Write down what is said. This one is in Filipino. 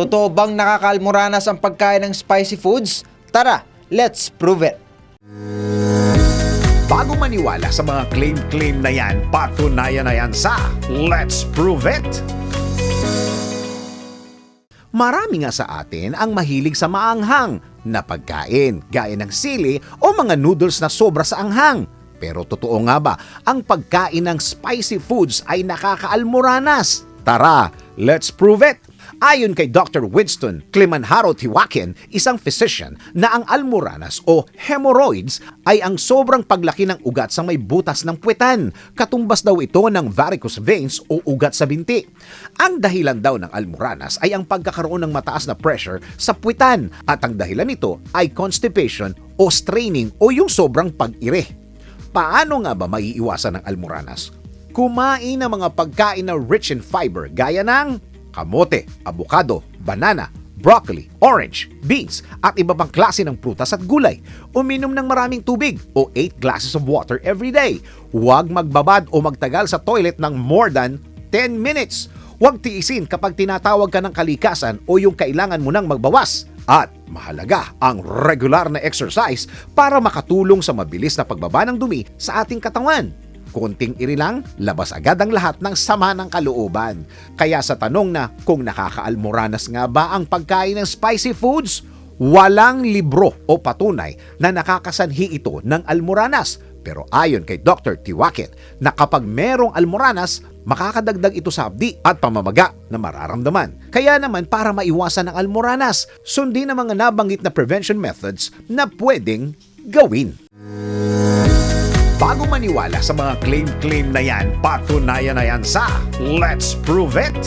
Totoo bang nakakalmuranas ang pagkain ng spicy foods? Tara, let's prove it! Bago maniwala sa mga claim-claim na yan, patunayan na yan sa Let's Prove It! Marami nga sa atin ang mahilig sa maanghang na pagkain, gaya ng sili o mga noodles na sobra sa anghang. Pero totoo nga ba, ang pagkain ng spicy foods ay nakakaalmoranas? Tara, let's prove it! Ayon kay Dr. Winston Clemanjaro Tiwakin, isang physician, na ang almoranas o hemorrhoids ay ang sobrang paglaki ng ugat sa may butas ng puwetan. Katumbas daw ito ng varicose veins o ugat sa binti. Ang dahilan daw ng almoranas ay ang pagkakaroon ng mataas na pressure sa puwetan at ang dahilan nito ay constipation o straining o yung sobrang pag-ire. Paano nga ba maiiwasan ng almoranas? Kumain ng mga pagkain na rich in fiber gaya ng kamote, abukado, banana, broccoli, orange, beans at iba pang klase ng prutas at gulay. Uminom ng maraming tubig o 8 glasses of water every day. Huwag magbabad o magtagal sa toilet ng more than 10 minutes. Huwag tiisin kapag tinatawag ka ng kalikasan o yung kailangan mo nang magbawas. At mahalaga ang regular na exercise para makatulong sa mabilis na pagbaba ng dumi sa ating katawan. Konting iri lang, labas agad ang lahat ng sama ng kalooban. Kaya sa tanong na kung nakakaalmoranas nga ba ang pagkain ng spicy foods, walang libro o patunay na nakakasanhi ito ng almoranas. Pero ayon kay Dr. Tiwakit na kapag merong almoranas, makakadagdag ito sa abdi at pamamaga na mararamdaman. Kaya naman para maiwasan ang almoranas, sundin ang mga nabanggit na prevention methods na pwedeng gawin. Bago maniwala sa mga claim-claim na yan, patunayan na yan sa Let's Prove It!